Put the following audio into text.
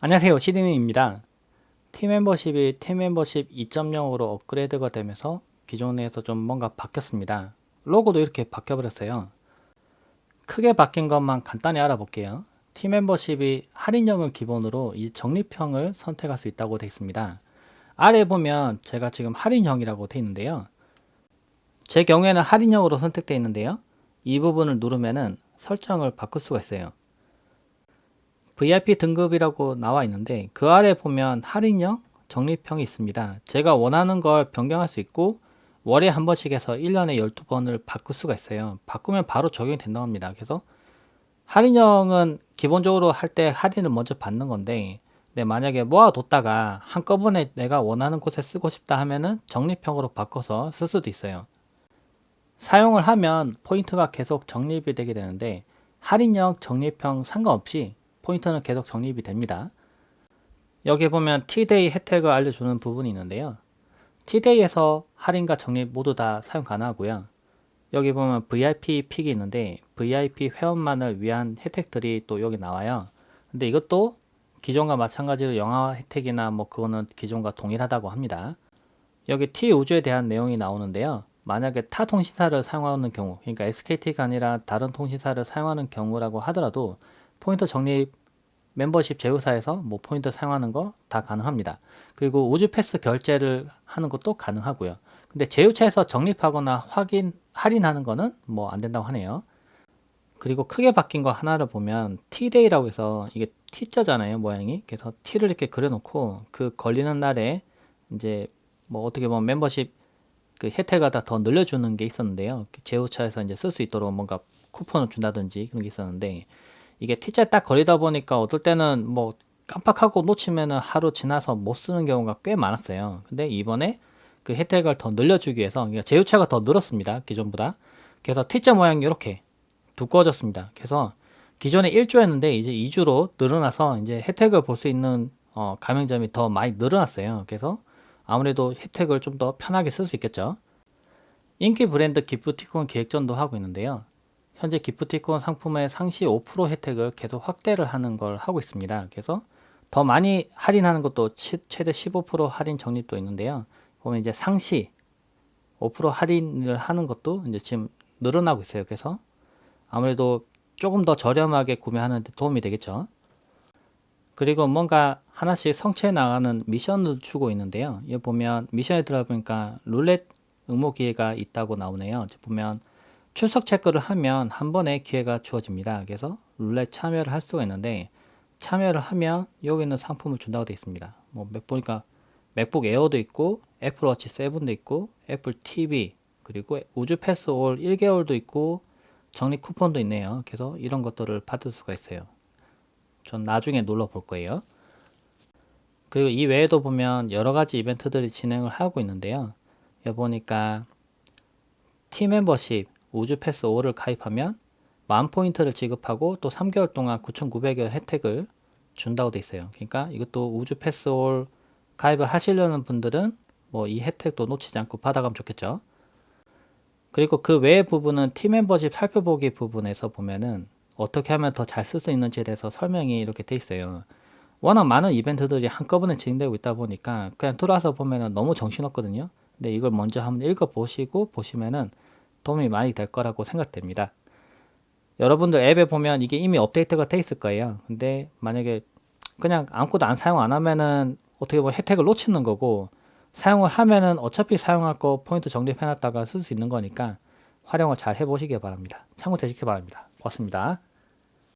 안녕하세요. 시드님입니다. 팀 멤버십이 팀 멤버십 2.0으로 업그레이드가 되면서 기존에서 좀 뭔가 바뀌었습니다. 로고도 이렇게 바뀌어 버렸어요. 크게 바뀐 것만 간단히 알아볼게요. 팀 멤버십이 할인형을 기본으로 이 적립형을 선택할 수 있다고 되어 있습니다. 아래 보면 제가 지금 할인형이라고 되어 있는데요. 제 경우에는 할인형으로 선택되어 있는데요. 이 부분을 누르면은 설정을 바꿀 수가 있어요 VIP 등급이라고 나와 있는데 그 아래 보면 할인형, 적립형이 있습니다. 제가 원하는 걸 변경할 수 있고 월에 한 번씩 해서 1년에 12번을 바꿀 수가 있어요. 바꾸면 바로 적용이 된다고 합니다. 그래서 할인형은 기본적으로 할 때 할인을 먼저 받는 건데 네, 만약에 모아뒀다가 한꺼번에 내가 원하는 곳에 쓰고 싶다 하면은 적립형으로 바꿔서 쓸 수도 있어요. 사용을 하면 포인트가 계속 적립이 되게 되는데 할인형, 적립형 상관없이 포인트는 계속 적립이 됩니다. 여기 보면 T데이 혜택을 알려주는 부분이 있는데요. T데이에서 할인과 적립 모두 다 사용 가능하고요. 여기 보면 VIP 픽이 있는데 VIP 회원만을 위한 혜택들이 또 여기 나와요. 근데 이것도 기존과 마찬가지로 영화 혜택이나 뭐 그거는 기존과 동일하다고 합니다. 여기 T 우주에 대한 내용이 나오는데요. 만약에 타 통신사를 사용하는 경우, 그러니까 SKT가 아니라 다른 통신사를 사용하는 경우라고 하더라도 포인트 적립 멤버십 제휴사에서 뭐 포인트 사용하는 거 다 가능합니다. 그리고 우주 패스 결제를 하는 것도 가능하고요. 근데 제휴처에서 적립하거나 확인 할인하는 거는 뭐 안 된다고 하네요. 그리고 크게 바뀐 거 하나를 보면 T데이라고 해서 이게 T자잖아요 모양이 그래서 T를 이렇게 그려놓고 그 걸리는 날에 이제 뭐 어떻게 보면 멤버십 그 혜택을 다더 늘려주는 게 있었는데요 제휴처에서 이제 쓸 수 있도록 뭔가 쿠폰을 준다든지 그런 게 있었는데 이게 T자에 딱 걸리다 보니까 어떨 때는 뭐 깜빡하고 놓치면은 하루 지나서 못 쓰는 경우가 꽤 많았어요. 근데 이번에 그 혜택을 더 늘려주기 위해서 제휴차가 더 늘었습니다. 기존보다. 그래서 T자 모양이 이렇게 두꺼워졌습니다. 그래서 기존에 1주였는데 이제 2주로 늘어나서 이제 혜택을 볼 수 있는 어, 가맹점이 더 많이 늘어났어요. 그래서 아무래도 혜택을 좀 더 편하게 쓸 수 있겠죠. 인기 브랜드 기프티콘 기획전도 하고 있는데요. 현재 기프티콘 상품의 상시 5% 혜택을 계속 확대를 하는 걸 하고 있습니다. 그래서 더 많이 할인하는 것도 최대 15% 할인 적립도 있는데요. 보면 이제 상시 5% 할인을 하는 것도 이제 지금 늘어나고 있어요. 그래서 아무래도 조금 더 저렴하게 구매하는 데 도움이 되겠죠. 그리고 뭔가 하나씩 성취해 나가는 미션을 주고 있는데요. 여기 보면 미션에 들어보니까 룰렛 응모 기회가 있다고 나오네요. 보면 출석 체크를 하면 한 번에 기회가 주어집니다. 그래서 룰렛 참여를 할 수가 있는데 참여를 하면 여기 있는 상품을 준다고 되어 있습니다. 뭐 맥 보니까 맥북 에어도 있고 애플워치 7도 있고 애플 TV 그리고 우주 패스 올 1개월도 있고 적립 쿠폰도 있네요. 그래서 이런 것들을 받을 수가 있어요. 전 나중에 눌러 볼 거예요. 그리고 이 외에도 보면 여러 가지 이벤트들이 진행을 하고 있는데요. 여기 보니까 팀 멤버십 우주 패스 5를 가입하면 만 포인트를 지급하고 또 3개월 동안 9,900여 혜택을 준다고 돼 있어요. 그러니까 이것도 우주 패스 올 가입을 하시려는 분들은 뭐 이 혜택도 놓치지 않고 받아가면 좋겠죠. 그리고 그 외의 부분은 팀 멤버십 살펴보기 부분에서 보면은 어떻게 하면 더 잘 쓸 수 있는지에 대해서 설명이 이렇게 돼 있어요. 워낙 많은 이벤트들이 한꺼번에 진행되고 있다 보니까 그냥 들어와서 보면은 너무 정신없거든요. 근데 이걸 먼저 한번 읽어보시고 보시면은 도움이 많이 될 거라고 생각됩니다. 여러분들 앱에 보면 이게 이미 업데이트가 돼 있을 거예요. 근데 만약에 그냥 아무것도 안 사용 안 하면은 어떻게 보면 혜택을 놓치는 거고 사용을 하면은 어차피 사용할 거 포인트 적립해 놨다가 쓸 수 있는 거니까 활용을 잘 해보시기 바랍니다. 참고 되시기 바랍니다. 고맙습니다.